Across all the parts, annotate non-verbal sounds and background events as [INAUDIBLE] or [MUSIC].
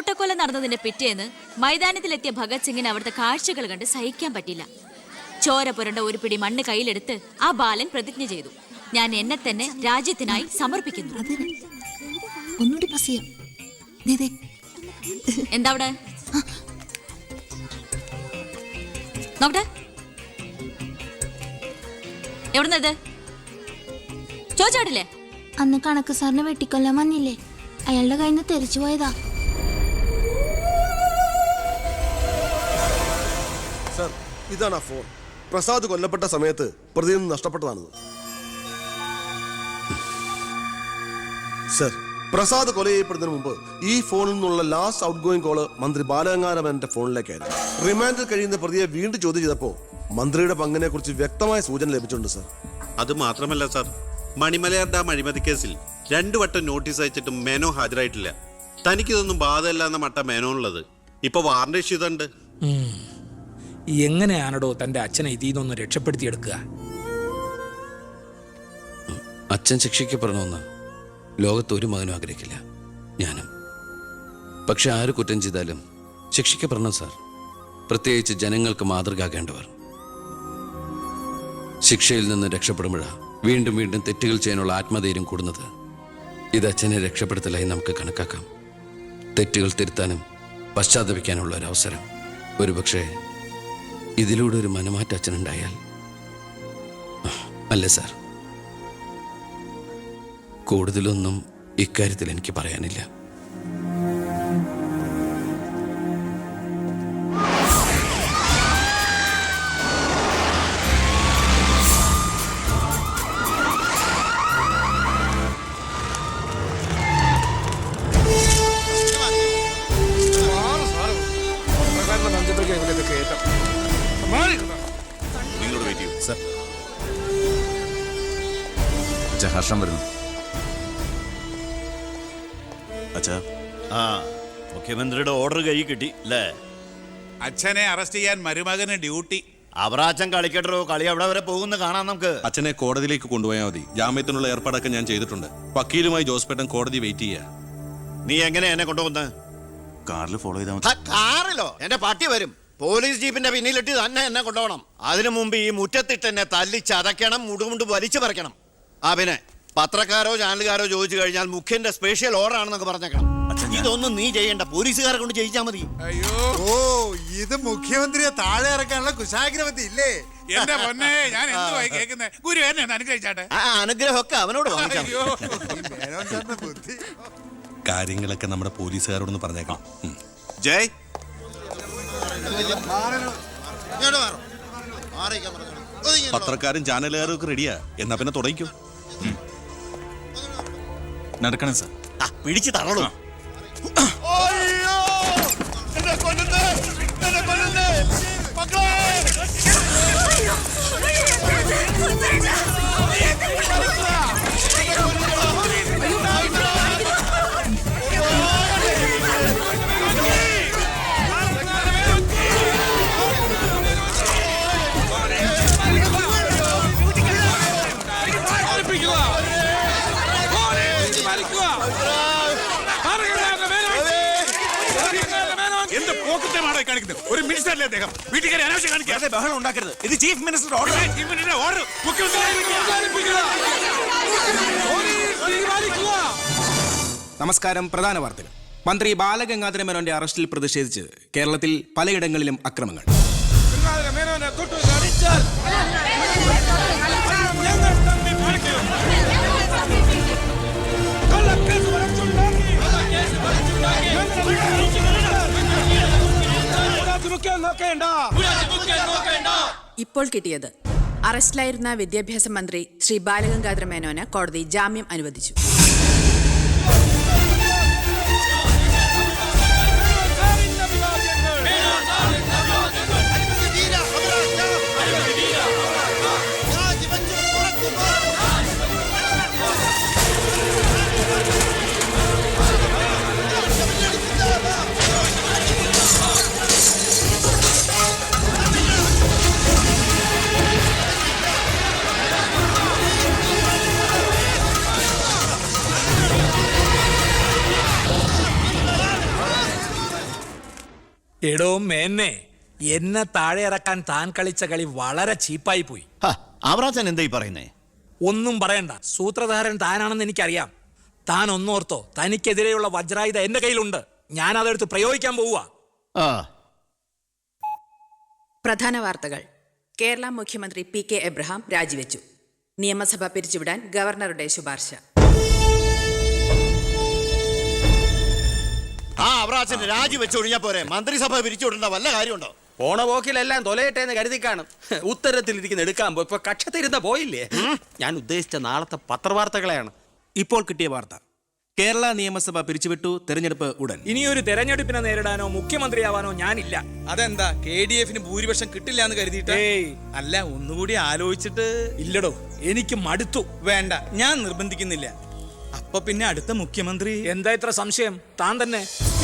കൂട്ടക്കൊല നടന്നതിന്റെ പിറ്റേന്ന് മൈതാനത്തിലെത്തിയ ഭഗത് സിംഗിന് അവിടുത്തെ കാഴ്ചകൾ കണ്ട് സഹിക്കാൻ പറ്റില്ല. ചോര പുരണ്ട ഒരു പിടി മണ്ണ് കയ്യിലെടുത്ത് ആ ബാലൻ പ്രതിജ്ഞ ചെയ്തു. ഞാൻ എന്നെ തന്നെ രാജ്യത്തിനായി സമർപ്പിക്കുന്നു. എന്താ അവിടെ? നോക്കട്ടെ. എവിടുന്ന ഇത്? ചോദിച്ചാടില്ലേ അന്ന് കണക്ക് സാറിനെ വെട്ടിക്കൊല്ലാൻ വന്നില്ലേ? അയാളുടെ കയ്യിൽ നിന്ന് തെറിച്ചു പോയതാ. ഇതാണ് ആ ഫോൺ. പ്രസാദ് കൊല്ലപ്പെട്ട സമയത്ത് പ്രതിയിൽ നിന്ന് നഷ്ടപ്പെട്ടതാണിത്. സർ പ്രസാദ് കൊല ചെയ്യപ്പെടുന്നതിന് മുമ്പ് ഈ ഫോണിൽ നിന്നുള്ള ലാസ്റ്റ് ഔട്ട് ഗോയിങ് കോൾ മന്ത്രി ബാലഗംഗാരമന്റെ ഫോണിലേക്കായിരുന്നു. റിമാൻഡിൽ കഴിയുന്ന പ്രതിയെ വീണ്ടും ചോദ്യം ചെയ്തപ്പോൾ മന്ത്രിയുടെ പങ്കിനെ കുറിച്ച് വ്യക്തമായ സൂചന ലഭിച്ചിട്ടുണ്ട് സർ. അത് മാത്രമല്ല സർ. മണിമലയാർ ഡാം അഴിമതി കേസിൽ രണ്ടു വട്ടം നോട്ടീസ് അയച്ചിട്ടും മേനോ ഹാജരായിട്ടില്ല. തനിക്കിതൊന്നും ബാധമല്ല എന്ന മട്ട മേനോനുള്ളത്. ഇപ്പൊ വാറണ്ട് ഇഷ്യൂ ഇതുണ്ട്. എങ്ങനെയാണടോ തന്റെ അച്ഛനെ ഇതിൽ നിന്നൊന്ന് രക്ഷപ്പെടുത്തിയെടുക്കുക? അച്ഛൻ ശിക്ഷിക്കപ്പെടണമെന്ന് ലോകത്ത് ഒരു മകനും ആഗ്രഹിക്കില്ല. ഞാനും. പക്ഷെ ആര് കുറ്റം ചെയ്താലും ശിക്ഷിക്കപ്പെടണം സാർ. പ്രത്യേകിച്ച് ജനങ്ങൾക്ക് മാതൃകയാകേണ്ടവർ ശിക്ഷയിൽ നിന്ന് രക്ഷപ്പെടുമ്പോഴാണ് വീണ്ടും വീണ്ടും തെറ്റുകൾ ചെയ്യാനുള്ള ആത്മധൈര്യം കൂടുന്നത്. ഇത് അച്ഛനെ രക്ഷപ്പെടുത്തലായി നമുക്ക് കണക്കാക്കാം. തെറ്റുകൾ തിരുത്താനും പശ്ചാത്തപിക്കാനുള്ള ഒരു അവസരം ഒരുപക്ഷെ ഇതിലൂടെ ഒരു മനമാറ്റ അച്ഛനുണ്ടായാൽ അല്ലേ സാർ. കൂടുതലൊന്നും ഇക്കാര്യത്തിൽ എനിക്ക് പറയാനില്ല. ഹർഷം വരുന്നു. അച്ഛാ. ആ മുഖ്യമന്ത്രിയുടെ ഓർഡർ കൈ കിട്ടി അല്ലേ? അച്ഛനെ അറസ്റ്റ് ചെയ്യാൻ മരുമകന് ഡ്യൂട്ടി. അവറാച്ചൻ കളിക്കട്ടോ കളി അവിടെ വരെ പോകുന്ന കാണാം നമുക്ക്. അച്ഛനെ കോടതിയിലേക്ക് കൊണ്ടുപോയാൽ മതി. ജാമ്യത്തിനുള്ള ഏർപ്പാടൊക്കെ ഞാൻ ചെയ്തിട്ടുണ്ട്. വക്കീലുമായി ജോസ്പേട്ടൻ കോടതി വെയിറ്റ് ചെയ്യാ. നീ എങ്ങനെ എന്നെ കൊണ്ടുപോകുന്നത് കാറിൽ ഫോളോ ചെയ്താൽ മതി. കാറിലോ? എന്റെ പട്ടി വരും. പോലീസ് ജീപ്പിന്റെ പിന്നിലിട്ട് തന്നെ എന്നെ കൊണ്ടുപോകണം. അതിനു മുമ്പ് ഈ മുറ്റത്തിട്ട് എന്നെ തല്ലി ചതയ്ക്കണം മുടുമുണ്ട് വലിച്ചു പറിക്കണം. ആ പിന്നെ? പത്രക്കാരോ ചാനലുകാരോ ചോദിച്ചു കഴിഞ്ഞാൽ മുഖ്യന്റെ സ്പെഷ്യൽ ഓർഡർ ആണെന്നൊക്കെ പറഞ്ഞേക്കണം. ഇതൊന്നും നീ ചെയ്യണ്ട. പോലീസുകാരെ കൊണ്ട് ചെയ്യിച്ചാൽ മതി. അയ്യോ. ഓ ഇത് മുഖ്യമന്ത്രിയെ താഴെ ഇറക്കാനുള്ള കുശാഗ്രമതി ഇല്ലേ? എന്റെ പൊന്നെ ഞാൻ എന്തുവായി കേൾക്കുന്നത് ഗുരു എന്നെ ഒന്ന് അനുഗ്രഹിച്ചാട്ടെ? ആ അനുഗ്രഹമൊക്കെ അവനോട് വാങ്ങിച്ചാൽ അയ്യോ. മേനോൻ സാറിന്റെ ബുദ്ധി. കാര്യങ്ങളൊക്കെ നമ്മുടെ പോലീസുകാരോടൊന്ന് പറഞ്ഞേക്കാം ഉം. ജയ്. പത്രക്കാരും ചാനലുകാരും ഒക്കെ റെഡിയാ എന്നാ പിന്നെ തുടങ്ങിക്കോ. നടക്കണം സാർ ആ, പിടിച്ച് തള്ളണോ എന്ത് പോക്കറ്റമാണോ കാണിക്കുന്നത്? ഒരു മിനിസ്റ്ററല്ലേ അദ്ദേഹം? വീട്ടിൽ കയറി അനാവശ്യം കാണിക്കാതെ ബഹളം ഉണ്ടാക്കരുത്. ഇത് chief minister order chief minister order നമസ്കാരം. പ്രധാന വാർത്തകൾ. മന്ത്രി ബാലഗംഗാധര മേനോന്റെ അറസ്റ്റിൽ പ്രതിഷേധിച്ച് കേരളത്തിൽ പലയിടങ്ങളിലും അക്രമങ്ങൾ. ഇപ്പോൾ കിട്ടിയത്. അറസ്റ്റിലായിരുന്ന വിദ്യാഭ്യാസ മന്ത്രി ശ്രീ ബാലഗംഗാധര മേനോന് കോടതി ജാമ്യം അനുവദിച്ചു. എടോ മേന്നെ എന്നെ താഴെ ഇറക്കാൻ താൻ കളിച്ച കളി വളരെ ചീപ്പായി പോയി. അവറാച്ചൻ എന്തായി ഈ പറയുന്നേ? ഒന്നും പറയണ്ട. സൂത്രധാരൻ താനാണെന്ന് എനിക്കറിയാം. താൻ ഒന്നോർത്തോ തനിക്കെതിരെയുള്ള വജ്രായുധ എന്റെ കയ്യിലുണ്ട്. ഞാൻ അതെടുത്ത് പ്രയോഗിക്കാൻ പോവുക ആ. പ്രധാന വാർത്തകൾ. കേരള മുഖ്യമന്ത്രി പി കെ എബ്രഹാം രാജിവെച്ചു. നിയമസഭ പിരിച്ചുവിടാൻ ഗവർണറുടെ ശുപാർശ. അവറാച്ചൻ രാജി വെച്ചൊഴിഞ്ഞാ പോരെ? മന്ത്രിസഭ പിരിച്ചുവിടേണ്ട വല്ല കാര്യമുണ്ടോ? പോണ പോക്കിലെല്ലാം തൊലയട്ടെ എന്ന് കരുതി കാണും ഉത്തരത്തിലിരിക്കുന്ന എടുക്കാൻ പോയി ഇപ്പൊ കക്ഷത്തിരുന്ന പോയില്ലേ? ഞാൻ ഉദ്ദേശിച്ച നാളത്തെ പത്രവാർത്തകളെയാണ്. ഇപ്പോൾ കിട്ടിയ വാർത്ത. കേരള നിയമസഭ പിരിച്ചുവിട്ടു തെരഞ്ഞെടുപ്പ് ഉടൻ. ഇനിയൊരു തെരഞ്ഞെടുപ്പിനെ നേരിടാനോ മുഖ്യമന്ത്രിയാവാനോ ഞാനില്ല. അതെന്താ കെ ഡി എഫിന് ഭൂരിപക്ഷം കിട്ടില്ല എന്ന് കരുതിയിട്ട്? അല്ല ഒന്നുകൂടി ആലോചിച്ചിട്ട്. ഇല്ലടോ എനിക്ക് മടുത്തു. വേണ്ട ഞാൻ നിർബന്ധിക്കുന്നില്ല. അപ്പൊ പിന്നെ അടുത്ത മുഖ്യമന്ത്രി? എന്താ ഇത്ര സംശയം? താൻ തന്നെ.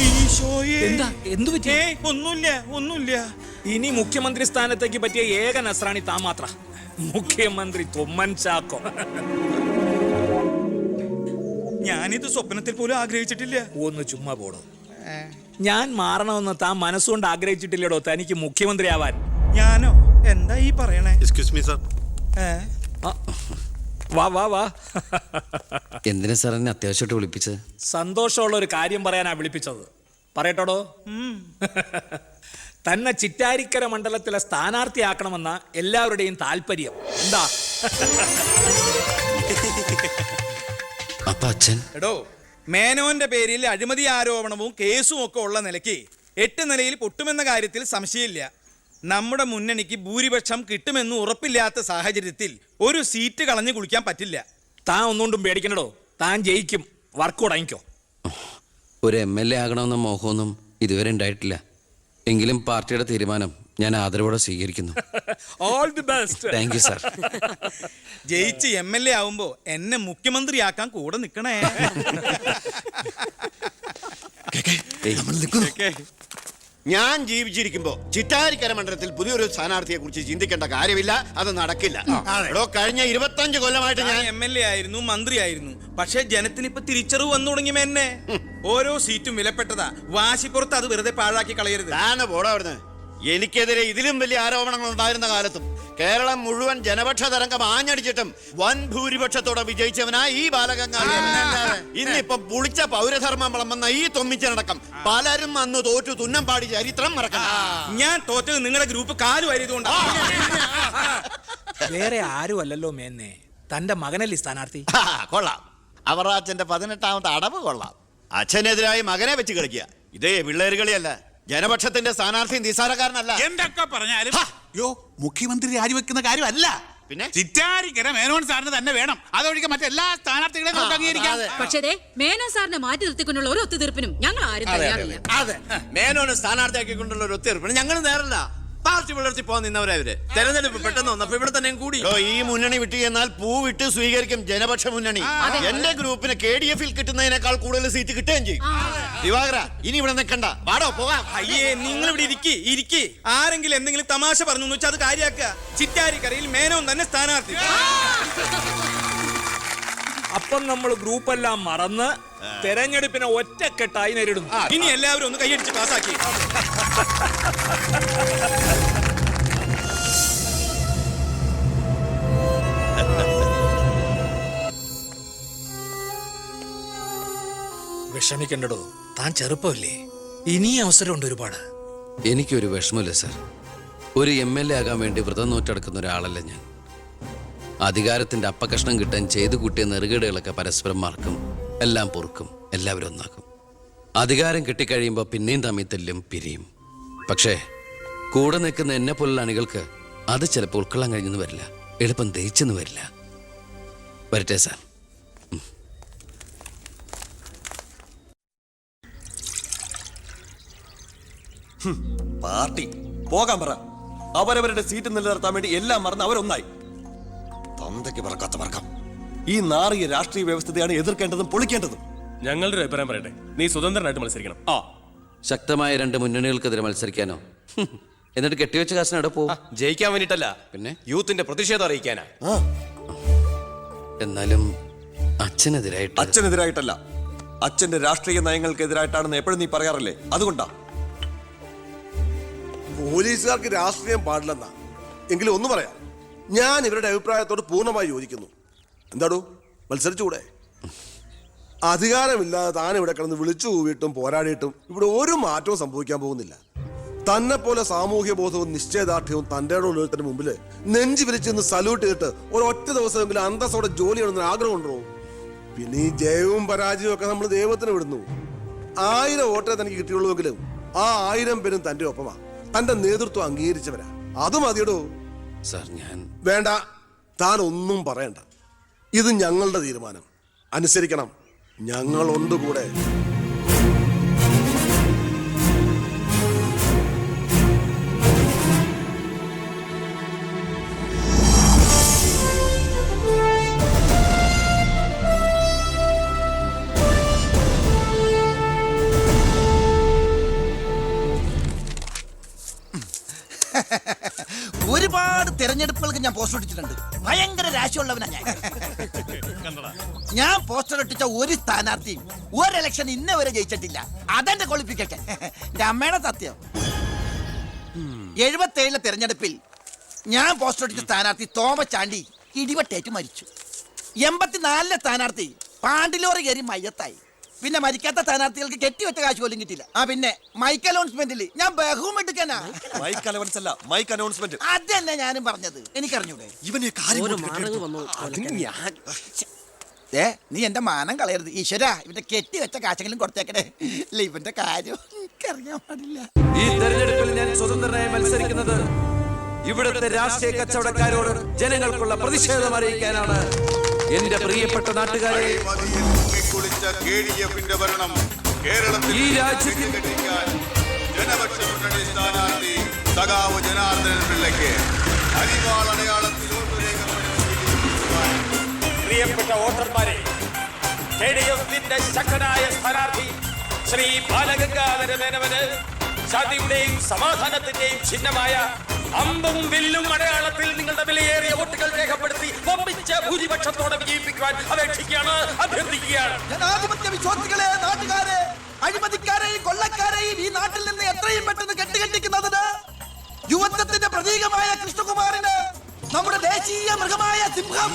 ഈശോയേ. എന്താ? എന്തു പറ്റി? ഏയ്, ഒന്നുമില്ല ഒന്നുമില്ല. ഇനി മുഖ്യമന്ത്രി സ്ഥാനത്തേക്ക് പറ്റിയ ഏക നസ്രാണി താൻ മാത്ര. മുഖ്യമന്ത്രി തുമ്മൻ ചാക്കോ. ഞാനിത് സ്വപ്നത്തിൽ പോലും ആഗ്രഹിച്ചിട്ടില്ല. ഒന്ന് ചുമ്മാ പോടോ. ഞാൻ മാറണമെന്ന് താൻ മനസ്സുകൊണ്ട് ആഗ്രഹിച്ചിട്ടില്ലടോ തനിക്ക് മുഖ്യമന്ത്രിയാവാൻ. ഞാനോ? എന്താ ഈ പറയണേ? എക്സ്ക്യൂസ് മീ സാർ ഏ? ആ, വാ വാ വാ. എന്തിനാ സാർ എന്നെ അത്യാവശ്യമായിട്ട് വിളിപ്പിച്ചത്? സന്തോഷമുള്ള ഒരു കാര്യം പറയാനാ വിളിപ്പിച്ചത്. പറയട്ടോടോ? തന്നെ ചിറ്റാരിക്കര മണ്ഡലത്തിലെ സ്ഥാനാർത്ഥിയാക്കണമെന്ന എല്ലാവരുടെയും താല്പര്യം. എന്താ? അപ്പൊ അച്ഛൻ? എടോ മേനോന്റെ പേരിൽ അഴിമതി ആരോപണവും കേസും ഒക്കെ ഉള്ള നിലയ്ക്ക് എട്ട് നിലയിൽ പൊട്ടുമെന്ന കാര്യത്തിൽ സംശയമില്ല. നമ്മുടെ മുന്നണിക്ക് ഭൂരിപക്ഷം കിട്ടുമെന്ന് ഉറപ്പില്ലാത്ത സാഹചര്യത്തിൽ ഒരു സീറ്റ് കളഞ്ഞു കുളിക്കാൻ പറ്റില്ല. താൻ ഒന്നുകൊണ്ടും പേടിക്കണടോ താൻ ജയിക്കും. വർക്ക് തുടങ്ങിക്കോ ഒരു എം എൽ എ ആകണമെന്ന മോഹമൊന്നും ഇതുവരെ ഉണ്ടായിട്ടില്ല. എങ്കിലും പാർട്ടിയുടെ തീരുമാനം ഞാൻ ആദരവോടെ സ്വീകരിക്കുന്നു. All the best thank you sir ജയിച്ച് എം എൽ എ ആവുമ്പോ എന്നെ മുഖ്യമന്ത്രിയാക്കാൻ കൂടെ നിക്കണേ. [LAUGHS] ഞാൻ ജീവിച്ചിരിക്കുമ്പോ ചിറ്റാരിക്കര മണ്ഡലത്തിൽ പുതിയൊരു സ്ഥാനാർത്ഥിയെ കുറിച്ച് ചിന്തിക്കേണ്ട കാര്യമില്ല അത് നടക്കില്ല. എടോ കഴിഞ്ഞ ഇരുപത്തഞ്ച് കൊല്ലമായിട്ട് ഞാൻ എം എൽ എ ആയിരുന്നു മന്ത്രിയായിരുന്നു. പക്ഷേ ജനത്തിന് ഇപ്പൊ തിരിച്ചറിവ് വന്നു തുടങ്ങി എന്നെ ഓരോ സീറ്റും വിലപ്പെട്ടതാ. വാശിപ്പുറത്ത് അത് വെറുതെ പാഴാക്കി കളയരുത്. താനെ പോടാ അവിടുന്ന്. എനിക്കെതിരെ ഇതിലും വലിയ ആരോപണങ്ങൾ ഉണ്ടായിരുന്ന കാലത്തും കേരളം മുഴുവൻ ജനപക്ഷ തരംഗം ആഞ്ഞടിച്ചിട്ടും വൻ ഭൂരിപക്ഷത്തോടെ വിജയിച്ചവനായി ഈ ബാലഗംഗാധരൻ. ഇന്നിപ്പം പുളിച്ച പൗരധർമ്മം വിളമ്പുന്ന ഈ തൊമ്മിച്ചനടക്കം പലരും അന്ന് തോറ്റു തുന്നം പാടി ചരിത്രം മറക്കണം. ഞാൻ തോറ്റത് നിങ്ങളുടെ ഗ്രൂപ്പ് കാലു വാരിയതുകൊണ്ടാണ് വേറെ ആരും അല്ലല്ലോ മേന്നെ. തന്റെ മകനല്ലേ സ്ഥാനാർത്ഥി? കൊള്ളാം കൊള്ളാം. അവറാച്ചന്റെ പതിനെട്ടാമത്തെ അടവ് കൊള്ളാം. അച്ഛനെതിരായി മകനെ വെച്ച് കളിക്കുക. ഇതേ കളിയല്ല. ജനപക്ഷത്തിന്റെ സ്ഥാനാർത്ഥി നിസാരക്കാരനല്ല. എന്തൊക്കെ പറഞ്ഞാലും യോ മുഖ്യമന്ത്രി രാജിവെക്കുന്ന കാര്യമല്ല. പിന്നെ? ചിറ്റാരിക്കര മേനോൻ സാറിന് തന്നെ വേണം. അതൊഴികെ മറ്റെല്ലാ സ്ഥാനാർത്ഥികളെയും നമുക്ക് അംഗീകരിക്കാം. പക്ഷേ ദേ, മേനോൻ സാറിനെ മാറ്റി നിർത്തിക്കൊണ്ടുള്ള ഒരു ഒത്തുതീർപ്പിനും ഞങ്ങൾ ആരും അതെ മേനോന് സ്ഥാനാർത്ഥിയാക്കിക്കൊണ്ടുള്ള ഒരു ഒത്തുതീർപ്പിനും ഞങ്ങൾ നേരല്ല പാർട്ടി പുലർത്തി പോകാൻ നിന്നവരെ അവർ തെരഞ്ഞെടുപ്പ് പെട്ടെന്ന് വന്നപ്പോ ഇവിടെ തന്നെ കൂടി. ഈ മുന്നണി വിട്ടു എന്നാൽ പൂ വിട്ട് സ്വീകരിക്കും ജനപക്ഷ മുന്നണി. എന്റെ ഗ്രൂപ്പിന് കെ ഡി എഫിൽ കിട്ടുന്നതിനേക്കാൾ കൂടുതൽ സീറ്റ് കിട്ടുകയും ചെയ്യും. ദിവാകര ഇനി ഇവിടെ നിൽക്കണ്ട. വാടോ പോകാം. അയ്യേ നിങ്ങൾ ഇവിടെ ഇരിക്കി ഇരിക്കി. ആരെങ്കിലും എന്തെങ്കിലും തമാശ പറഞ്ഞു വെച്ചാൽ അത് കാര്യാക്കുക. ചിറ്റാരിക്കരയിൽ മേനോൻ തന്നെ സ്ഥാനാർത്ഥി. അപ്പം നമ്മൾ ഗ്രൂപ്പെല്ലാം മറന്ന് തെരഞ്ഞെടുപ്പിനെ ഒറ്റക്കെട്ടായി നേരിടുന്നു. ഇനി എല്ലാവരും ഒന്ന് കൈയടിച്ച് പാസ്സാക്കി. വിഷമിക്കണ്ടടോ. താൻ ചെറുപ്പമല്ലേ. ഇനി അവസരമുണ്ട് ഒരുപാട്. എനിക്കൊരു വിഷമമില്ല സർ. ഒരു എം എൽ എ ആകാൻ വേണ്ടി വ്രതം നോറ്റെടുക്കുന്ന ഒരാളല്ല ഞാൻ. അധികാരത്തിന്റെ അപ്പകഷ്ണം കിട്ടാൻ ചെയ്തു കൂട്ടിയ നെറുകേടുകളൊക്കെ പരസ്പരം മറക്കും എല്ലാം പൊറുക്കും എല്ലാവരും ഒന്നാക്കും. അധികാരം കിട്ടിക്കഴിയുമ്പോൾ പിന്നെയും തമ്മിൽ തെല്ലും പിരിയും. പക്ഷേ കൂടെ നിൽക്കുന്ന എന്നെ പോലുള്ള അണികൾക്ക് അത് ചിലപ്പോൾ ഉൾക്കൊള്ളാൻ കഴിഞ്ഞെന്ന് വരില്ല. എളുപ്പം ദഹിച്ചെന്ന് വരില്ല. വരട്ടെ സാർ. പാർട്ടി. പോകാൻ പറ. അവരവരുടെ സീറ്റ് നിലനിർത്താൻ വേണ്ടി എല്ലാം മറന്ന് അവരൊന്നായി. തന്തയ്ക്ക് പറക്കാത്ത വർക്കം ഈ നാറിയ രാഷ്ട്രീയ വ്യവസ്ഥതയാണ് എതിർക്കേണ്ടതും പൊളിക്കേണ്ടതും. ഞങ്ങളുടെ ഒരു അഭിപ്രായം പറയട്ടെ. നീ സ്വതന്ത്രനായിട്ട് മത്സരിക്കണം. ആ. ശക്തമായ രണ്ട് മുന്നണികൾക്കെതിരെ മത്സരിക്കാനോ? ഹും. എന്നിട്ട് കെട്ടിവെച്ച കാശിന് എവിടെ പോവും? ജയിക്കാൻ വേണ്ടിട്ടല്ല പിന്നെ? യൂത്തിന്റെ പ്രതിഷേധം അറിയിക്കാനാ. എന്നാലും അച്ഛനെതിരായിട്ട് അച്ഛനെതിരായിട്ടല്ല. അച്ഛന്റെ രാഷ്ട്രീയ നയങ്ങൾക്കെതിരായിട്ടാണെന്ന് എപ്പോഴും നീ പറയാറില്ലേ? അതുകൊണ്ടാ. പോലീസുകാർക്ക് രാഷ്ട്രീയം പാടില്ലെന്നാ. എങ്കിലും ഒന്ന് പറയാം. ഞാൻ ഇവരുടെ അഭിപ്രായത്തോട് പൂർണമായി യോജിക്കുന്നു. എന്താടോ? മത്സരിച്ചുകൂടെ? അധികാരമില്ലാതെ താൻ ഇവിടെ കിടന്ന് വിളിച്ചു കൂവിട്ടും പോരാടിയിട്ടും ഇവിടെ ഒരു മാറ്റവും സംഭവിക്കാൻ പോകുന്നില്ല. തന്നെ പോലെ സാമൂഹ്യ ബോധവും നിശ്ചയദാർഢ്യവും തന്റെ ഉള്ളതിന് മുമ്പിൽ നെഞ്ചു നിന്ന് സല്യൂട്ട് ചെയ്തിട്ട് ഒരൊറ്റ ദിവസമെങ്കിലും അന്തസ്സോടെ ജോലി ചെയ്യണമെന്ന് ആഗ്രഹം ഉണ്ടോ? പിന്നെ ഈ ജയവും പരാജയവും ഒക്കെ നമ്മൾ ദൈവത്തിന് വിടുന്നു. ആയിരം വോട്ടേ തനിക്ക് കിട്ടിയുള്ളൂവെങ്കിലും ആ ആയിരം പേരും തന്റെ ഒപ്പമാ. തന്റെ നേതൃത്വം അംഗീകരിച്ചവരാ. അത് മതിയടോ? സാർ ഞാൻ വേണ്ട താൻ ഒന്നും പറയണ്ട. ഇത് ഞങ്ങളുടെ തീരുമാനം. അനുസരിക്കണം. ഞങ്ങളുണ്ട് കൂടെ. തെരഞ്ഞെടുപ്പുകൾക്ക് ഞാൻ പോസ്റ്റർ ഇട്ടിട്ടുണ്ട്. ഭയങ്കര രാശിയുള്ളവനാ ഞാൻ. ഞാൻ പോസ്റ്റർ ഒട്ടിച്ച ഒരു സ്ഥാനാർത്ഥിയും ഒരു ഇലക്ഷൻ ഇന്ന വരെ ജയിച്ചിട്ടില്ല. അതെന്റെ ക്വാളിഫിക്കേഷൻ എന്റെ അമ്മയുടെ സത്യം. എഴുപത്തേഴിലെ തെരഞ്ഞെടുപ്പിൽ ഞാൻ പോസ്റ്റർ ഒട്ടിച്ച സ്ഥാനാർത്ഥി തോമച്ചാണ്ടി ഇടിവട്ടേറ്റ് മരിച്ചു. എൺപത്തിനാലിലെ സ്ഥാനാർത്ഥി പാണ്ടിലോറി കയറി മയ്യത്തായി. പിന്നെ മരിക്കാത്ത സ്ഥാനാർത്ഥികൾക്ക് കെട്ടിവെച്ച കാശ് പോലും കിട്ടില്ല ആ പിന്നെ മൈക്ക് അനൗൺസ്മെന്റിൽ ഞാൻ ബഹുമെടുക്കാനാ മൈക്ക് അലവൻസ് അല്ല മൈക്ക് അനൗൺസ്മെന്റ്. അതന്നെ ഞാനും പറഞ്ഞത്. എനിക്കറിഞ്ഞൂടെ? ഇവന് ഏ നീ എന്റെ മാനം കളയരുത്. ഈശ്വര ഇവന്റെ കെട്ടി വെച്ച കാശെങ്കിലും കൊടുത്തേക്കണേ. ഇല്ല ഇവന്റെ കാര്യം എനിക്കറിയാൻ പാടില്ല. ഈ തെരഞ്ഞെടുപ്പിൽ ഞാൻ സ്വതന്ത്രനായി മത്സരിക്കുന്നത് ഇവിടുത്തെ രാഷ്ട്രീയ കച്ചവടക്കാരോട് ജനങ്ങൾക്കുള്ള പ്രതിഷേധം അറിയിക്കാനാണ്. എന്റെ പ്രിയപ്പെട്ട നാട്ടുകാരെ ഭരണം കേരളത്തിൽ ഈ രാജ്യത്തിൽ ജനപക്ഷ മുന്നണി സ്ഥാനാർത്ഥി സഖാവ് ജനാർദ്ദനൻ പിള്ളയ്ക്ക് അരിവാൾ അടയാളത്തിൽ രേഖപ്പെടുത്തി പ്രിയപ്പെട്ട വോട്ടർമാരെ കെ ഡി എഫിന്റെ ശക്തനായ സ്ഥാനാർത്ഥി ശ്രീ ബാലഗംഗാധര മേനവന് ശാന്തിയുടെയും സമാധാനത്തിന്റെയും ചിഹ്നമായ അമ്പും വില്ലും അടയാളത്തിൽ നിങ്ങളുടെ വിലയേറിയ വോട്ടുകൾ രേഖപ്പെടുത്തി വമ്പിച്ച ഭൂരിപക്ഷത്തോടെ വിജയിപ്പിക്കുവാൻ അപേക്ഷിക്കുകയാണ് അഭ്യർത്ഥിക്കുകയാണ്. ജനാധിപത്യ വിശ്വാസികളെ നാട്ടുകാരെ അഴിമതിക്കാരെയും കൊള്ളക്കാരെയും ഈ നാട്ടിൽ നിന്ന് എത്രയും പെട്ടെന്ന് കെട്ടുകെട്ടിക്കുന്നതിന് യുവത്വത്തിന്റെ പ്രതീകമായ കൃഷ്ണകുമാറിന് നമ്മുടെ ദേശീയ മൃഗമായ സിംഹം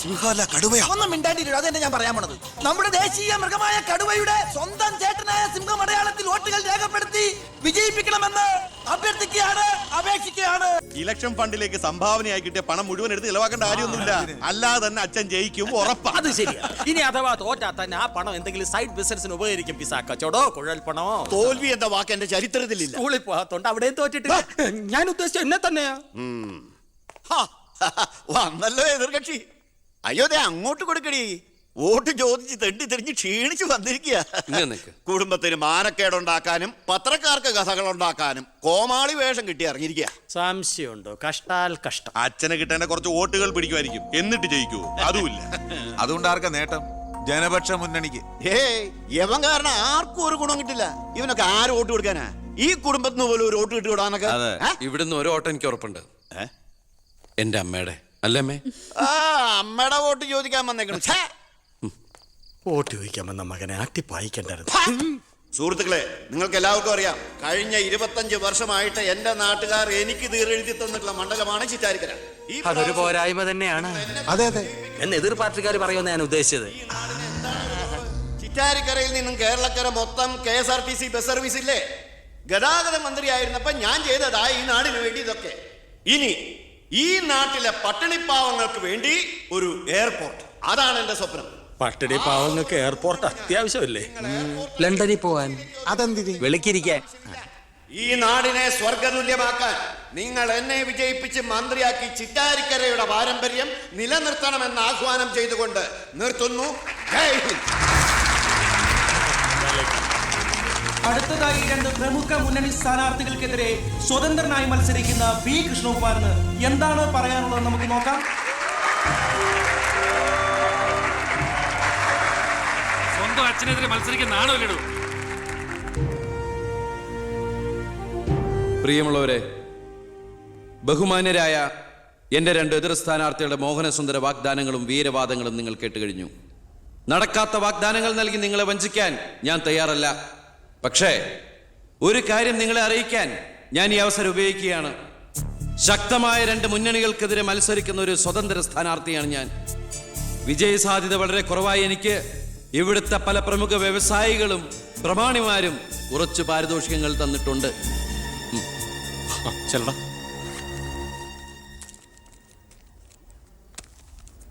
സിംഹമല്ല കടുവയാ. ഒന്നും മിണ്ടാണ്ടിരിക്കും അതന്നെ ഞാൻ പറയാൻ പോണത്. നമ്മുടെ ദേശീയ മൃഗമായ കടുവയുടെ സ്വന്തം ചേട്ടനായ സിംഹം അടയാളത്തിൽ വോട്ടുകൾ രേഖപ്പെടുത്തി വിജയിപ്പിക്കണമെന്ന് ഇലക്ഷൻ ഫണ്ടിലേക്ക് സംഭാവനയായി കിട്ടിയ പണം മുഴുവൻ എടുത്ത് ചിലവാക്കേണ്ട കാര്യമൊന്നുമില്ല. അല്ലാതെ തന്നെ അച്ഛൻ ജയിക്കും ഉറപ്പാ. അത് ശരി ഇനി അഥവാ തോറ്റാ തന്നെ ആ പണം എന്തെങ്കിലും സൈഡ് ബിസിനസിന് ഉപകരിക്കും പിസാ കച്ചോടോ കുഴൽ പണോ? തോൽവി എന്ന വാക്ക് എന്റെ ചരിത്രത്തിലില്ല. സ്കൂളിൽ പോകാത്തോണ്ട് അവിടെ തോറ്റിട്ട് ഞാൻ ഉദ്ദേശിച്ച എന്നെ തന്നെയാ. ഹാ, വന്നല്ലോ എതിർകക്ഷി. അയ്യോ ദേ അങ്ങോട്ട് കൊടുക്കടി. വോട്ട് ചോദിച്ച് തെണ്ടി തെറിഞ്ഞ് ക്ഷീണിച്ച് വന്നിരിക്കുക. കുടുംബത്തിന് മാനക്കേടുണ്ടാക്കാനും പത്രക്കാർക്ക് കഥകൾ ഉണ്ടാക്കാനും കോമാളി വേഷം കിട്ടി ഇറങ്ങിയിരിക്കുക സംശയമുണ്ടോ? കഷ്ടാൽ കഷ്ടം. അച്ഛനെ കിട്ടേണ്ട കുറച്ച് വോട്ടുകൾ പിടിക്കുമായിരിക്കും. എന്നിട്ട് ജയിക്കൂ. അതുമില്ല. [LAUGHS] അതുകൊണ്ട് ആർക്കാ നേട്ടം? ജനപക്ഷ മുന്നണിക്ക്. ഏയ് യവൻ കാരണം ആർക്കും ഒരു ഗുണം കിട്ടില്ല. ഇവനൊക്കെ ആര് വോട്ട് കൊടുക്കാനാ? ഈ കുടുംബത്തിന് പോലും ഒരു വോട്ട് കിട്ടി വിടാനൊക്കെ ഇവിടുന്ന് ഒരു ഓട്ടം എനിക്ക് ഉറപ്പുണ്ട്. എന്റെ അമ്മയുടെ. അല്ലേ ആ അമ്മയുടെ വോട്ട് ചോദിക്കാൻ വന്നേക്കണം. വോട്ട് ചോദിക്കാമെന്ന മകനെ? അട്ടിപ്പായിക്കണ്ടായിരുന്നു സുഹൃത്തുക്കളെ നിങ്ങൾക്ക് എല്ലാവർക്കും അറിയാം. കഴിഞ്ഞ ഇരുപത്തഞ്ച് വർഷമായിട്ട് എന്റെ നാട്ടുകാർ എനിക്ക് തീരെഴുതി തന്നിട്ടുള്ള മണ്ഡലമാണ് ചിറ്റാരിക്കര. അതൊരു പോരായ്മ തന്നെയാണ്. അതെ അതെ. എന്ന് എതിർ പാർട്ടിക്കാർ പറയുമെന്ന് ഞാൻ ഉദ്ദേശിച്ചത്. ചിറ്റാരിക്കരയിൽ നിന്നും കേരളക്കര മൊത്തം K S R T C bus service ഇല്ലേ? ഗതാഗത മന്ത്രിയായിരുന്നപ്പോൾ ഞാൻ ചെയ്തതാ ഈ നാടിന് വേണ്ടി ഇതൊക്കെ. ഇനി ഈ നാട്ടിലെ പട്ടിണിപ്പാവങ്ങൾക്ക് വേണ്ടി ഒരു എയർപോർട്ട്. അതാണ് എന്റെ സ്വപ്നം. പട്ടിണി പാവങ്ങൾക്ക് എയർപോർട്ട് അത്യാവശ്യമല്ലേ? ലണ്ടനിൽ പോവാൻ അതെന്തിന്? വിളിക്കിരിക്കാൻ. ഈ നാടിനെ സ്വർഗതുല്യമാക്കാൻ നിങ്ങൾ എന്നെ വിജയിപ്പിച്ച് മന്ത്രിയാക്കി ചിറ്റാരിക്കരയുടെ പാരമ്പര്യം നിലനിർത്തണമെന്ന് ആഹ്വാനം ചെയ്തുകൊണ്ട് നിർത്തുന്നു. ജയ് ഹിന്ദ്. അടുത്തതായി രണ്ട് പ്രമുഖ മുന്നണി സ്ഥാനാർത്ഥികൾക്കെതിരെ സ്വതന്ത്രനായി മത്സരിക്കുന്ന പി കൃഷ്ണകുമാറിന് എന്താണ് പറയാനുള്ളത് നമുക്ക് നോക്കാം. അച്ഛനെതിരെ മത്സരിക്കുന്ന ആണോ പ്രിയമുള്ളവരെ ബഹുമാന്യരായ എന്റെ രണ്ട് എതിർ സ്ഥാനാർത്ഥികളുടെ മോഹനസുന്ദര വാഗ്ദാനങ്ങളും വീരവാദങ്ങളും നിങ്ങൾ കേട്ട് കഴിഞ്ഞു നടക്കാത്ത വാഗ്ദാനങ്ങൾ നൽകി നിങ്ങളെ വഞ്ചിക്കാൻ ഞാൻ തയ്യാറല്ല. പക്ഷേ ഒരു കാര്യം നിങ്ങളെ അറിയിക്കാൻ ഞാൻ ഈ അവസരം ഉപയോഗിക്കുകയാണ്. ശക്തമായ രണ്ട് മുന്നണികൾക്കെതിരെ മത്സരിക്കുന്ന ഒരു സ്വതന്ത്ര സ്ഥാനാർത്ഥിയാണ് ഞാൻ. വിജയ സാധ്യത വളരെ കുറവായി എനിക്ക് ഇവിടുത്തെ പല പ്രമുഖ വ്യവസായികളും പ്രമാണിമാരും കുറച്ച് പാരിതോഷികങ്ങൾ തന്നിട്ടുണ്ട്.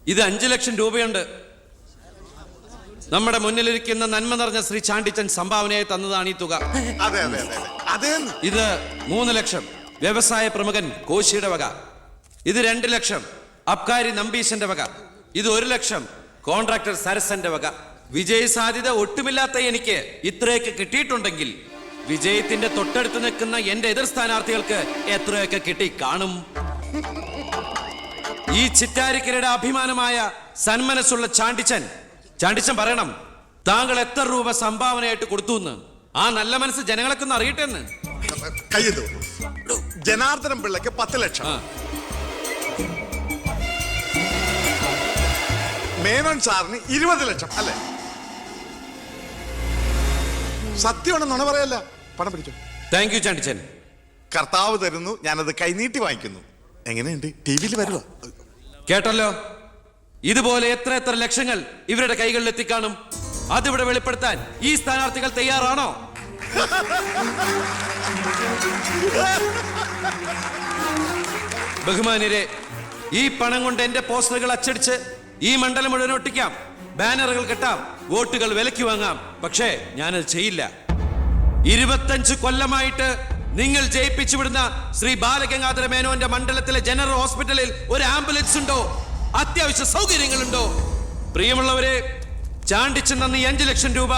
ഇത് അഞ്ചു ലക്ഷം രൂപയുണ്ട്. നമ്മുടെ മുന്നിലിരിക്കുന്ന നന്മ നിറഞ്ഞ ശ്രീ ചാണ്ടിച്ചൻ സംഭാവനയായി തന്നതാണ് ഈ തുക. അതെ അതെ അതെ അതെ. ഇത് മൂന്ന് ലക്ഷം. വ്യവസായ പ്രമുഖൻ കോശിയുടെ വക. ഇത് രണ്ട് ലക്ഷം. അബ്കാരി നമ്പീശന്റെ വക. ഇത് ഒരു ലക്ഷം. കോൺട്രാക്ടർ സരസന്റെ വക. വിജയ സാധ്യത ഒട്ടുമില്ലാത്ത എനിക്ക് ഇത്രയൊക്കെ കിട്ടിയിട്ടുണ്ടെങ്കിൽ വിജയത്തിന്റെ തൊട്ടടുത്ത് നിൽക്കുന്ന എന്റെ എതിർ സ്ഥാനാർത്ഥികൾക്ക് എത്രയൊക്കെ കിട്ടി കാണും. ഈ ചിറ്റാരിക്കരയുടെ അഭിമാനമായ സന്മനസ്സുള്ള ചാണ്ടിച്ചൻ ചാണ്ടിച്ചൻ പറയണം താങ്കൾ എത്ര രൂപ സംഭാവനയായിട്ട് കൊടുത്തു എന്ന് ആ നല്ല മനസ്സ് ജനങ്ങളൊക്കെ ഒന്ന് അറിയട്ടെ എന്ന്. ജനാർദ്ദനം പിള്ളക്ക് പത്ത് ലക്ഷം. മേനോൻ സാറിന് ഇരുപത് ലക്ഷം അല്ലേ? സത്യമാണ് നുണ പറയല്ല. പണം പിടിച്ചു. Thank you Chandichan. കർത്താവ് തരുന്നു ഞാനത് കൈനീട്ടി വാങ്ങിക്കുന്നു. എങ്ങനെയുണ്ട്? ടി വിയിൽ വരുക കേട്ടല്ലോ? ഇതുപോലെ എത്ര എത്ര ലക്ഷങ്ങൾ ഇവരുടെ കൈകളിൽ എത്തിക്കാണും. അതിവിടെ വെളിപ്പെടുത്താൻ ഈ സ്ഥാനാർത്ഥികൾ തയ്യാറാണോ? ബഹുമാനിരെ ഈ പണം കൊണ്ട് എന്റെ പോസ്റ്ററുകൾ അച്ചടിച്ച് ഈ മണ്ഡലം മുഴുവൻ ഒട്ടിക്കാം. ബാനറുകൾ കെട്ടാം വോട്ടുകൾ വിലക്കി വാങ്ങാം. പക്ഷേ ഞാനത് ചെയ്യില്ല. ഇരുപത്തഞ്ച് കൊല്ലമായിട്ട് നിങ്ങൾ ജയിപ്പിച്ചു വിടുന്ന ശ്രീ ബാലഗംഗാധര മേനോന്റെ മണ്ഡലത്തിലെ ജനറൽ ഹോസ്പിറ്റലിൽ ഒരു ആംബുലൻസ് ഉണ്ടോ? അത്യാവശ്യ സൗകര്യങ്ങളുണ്ടോ? പ്രിയമുള്ളവരെ ചാണ്ടിച്ചു നന്ദി അഞ്ചു ലക്ഷം രൂപ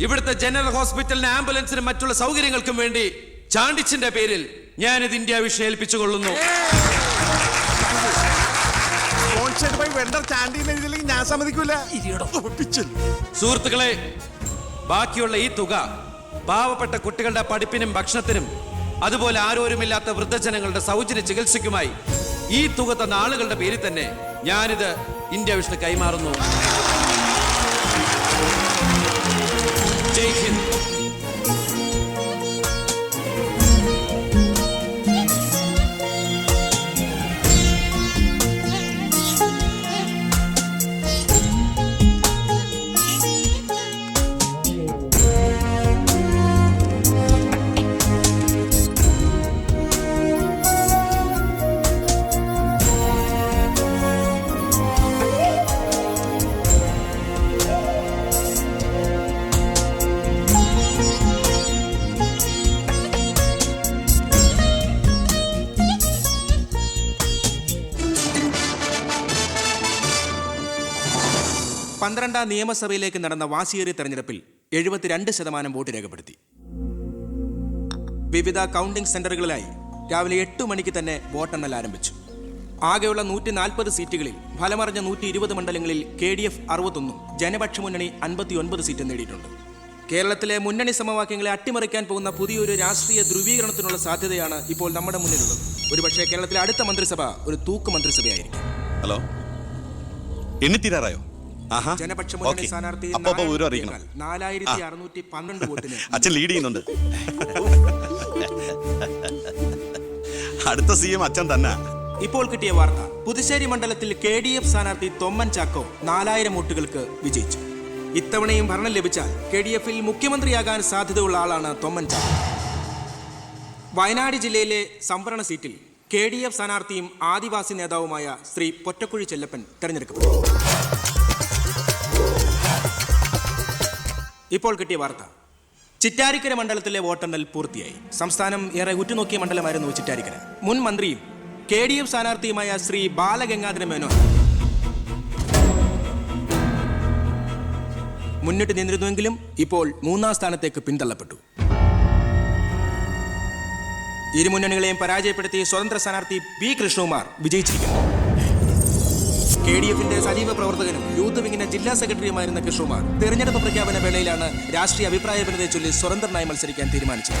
ഇവിടുത്തെ ജനറൽ ഹോസ്പിറ്റലിന് ആംബുലൻസിനും മറ്റുള്ള സൗകര്യങ്ങൾക്കും വേണ്ടി ചാണ്ടിച്ചിന്റെ പേരിൽ ഞാനിത് ഇന്ത്യ വിഷയം ഏൽപ്പിച്ചു കൊള്ളുന്നു. വെണ്ടർ എഴുതിയില്ലെങ്കിൽ ഞാൻ സമ്മതിക്കൂല. സുഹൃത്തുക്കളെ ബാക്കിയുള്ള ഈ തുക പാവപ്പെട്ട കുട്ടികളുടെ പഠിപ്പിനും ഭക്ഷണത്തിനും അതുപോലെ ആരോരുമില്ലാത്ത വൃദ്ധജനങ്ങളുടെ സൗജന്യ ചികിത്സയ്ക്കുമായി ഈ തുക തന്ന ആളുകളുടെ പേരിൽ തന്നെ ഞാനിത് ഇന്ത്യ വിഷ്ണു കൈമാറുന്നു. പന്ത്രണ്ടാം നിയമസഭയിലേക്ക് നടന്ന വാശിയേറിയ തെരഞ്ഞെടുപ്പിൽ എഴുപത്തിരണ്ട് ശതമാനം വോട്ട് രേഖപ്പെടുത്തി. വിവിധ കൗണ്ടിംഗ് സെന്ററുകളിലായി രാവിലെ എട്ട് മണിക്ക് തന്നെ വോട്ടെണ്ണൽ ആരംഭിച്ചു. ആകെയുള്ള നൂറ്റി നാൽപ്പത് സീറ്റുകളിൽ ഫലമറിഞ്ഞ നൂറ്റി ഇരുപത് മണ്ഡലങ്ങളിൽ കെ ഡി എഫ് അറുപത്തൊന്നും ജനപക്ഷ മുന്നണി അൻപത്തി ഒൻപത് സീറ്റ് നേടിയിട്ടുണ്ട്. കേരളത്തിലെ മുന്നണി സമവാക്യങ്ങളെ അട്ടിമറിക്കാൻ പോകുന്ന പുതിയൊരു രാഷ്ട്രീയ ധ്രുവീകരണത്തിനുള്ള സാധ്യതയാണ് ഇപ്പോൾ നമ്മുടെ മുന്നിലുള്ളത്. ഒരുപക്ഷെ കേരളത്തിലെ അടുത്ത മന്ത്രിസഭ ഒരു തൂക്ക് മന്ത്രിസഭയായിരിക്കും. ഹലോ എണ്ണിത്തീരാറായോ? ജനപക്ഷ മുന്നണി സ്ഥാനാർത്ഥി അപ്പൊ അപ്പൊ വിവരം അറിയിക്കണം നാലായിരത്തി അറുന്നൂറ്റി പന്ത്രണ്ട് വോട്ടിന് അച്ഛൻ ലീഡ് ചെയ്യുന്നുണ്ട്. അടുത്ത സി എം അച്ഛൻ തന്നെ. ഇപ്പോൾ കിട്ടിയ വാർത്ത. പുതുശ്ശേരി മണ്ഡലത്തിൽ കെ ഡി എഫ് സ്ഥാനാർത്ഥി തൊമ്മൻ ചാക്കോ നാലായിരം വോട്ടുകൾക്ക് വിജയിച്ചു. ഇത്തവണയും ഭരണം ലഭിച്ചാൽ കെ ഡി എഫിൽ മുഖ്യമന്ത്രിയാകാൻ സാധ്യതയുള്ള ആളാണ് തൊമ്മൻ ചാക്കോ. വയനാട് ജില്ലയിലെ സംവരണ സീറ്റിൽ കെ ഡി എഫ് സ്ഥാനാർത്ഥിയും ആദിവാസി നേതാവുമായ ശ്രീ പൊറ്റക്കുഴി ചെല്ലപ്പൻ തെരഞ്ഞെടുക്കപ്പെട്ടു. ഇപ്പോൾ കിട്ടിയ വാർത്ത. ചിറ്റാരിക്കര മണ്ഡലത്തിലെ വോട്ടെണ്ണൽ പൂർത്തിയായി. സംസ്ഥാനം ഏറെ ഉറ്റുനോക്കിയ മണ്ഡലമായിരുന്നു ചിറ്റാരിക്കര. മുൻ മന്ത്രിയും കെ ഡി എഫ് സ്ഥാനാർത്ഥിയുമായ ശ്രീ ബാലഗംഗാധര മേനോൻ. മുന്നിട്ട് നിന്നിരുന്നുവെങ്കിലും ഇപ്പോൾ മൂന്നാം സ്ഥാനത്തേക്ക് പിന്തള്ളപ്പെട്ടു. ഇരുമുന്നണികളെയും പരാജയപ്പെടുത്തി സ്വതന്ത്ര സ്ഥാനാർത്ഥി പി കൃഷ്ണകുമാർ വിജയിച്ചിരിക്കുന്നു. കെ ഡി എഫിന്റെ സജീവ പ്രവർത്തകനും യൂത്ത് വിങ്ങിന്റെ ജില്ലാ സെക്രട്ടറിയുമായിരുന്ന കിഷോമാർ തെരഞ്ഞെടുപ്പ് പ്രഖ്യാപന വേളയിലാണ് രാഷ്ട്രീയ അഭിപ്രായ ഭിന്നതയെ ചൊല്ലി സ്വതന്ത്രനായി മത്സരിക്കാൻ തീരുമാനിച്ചത്.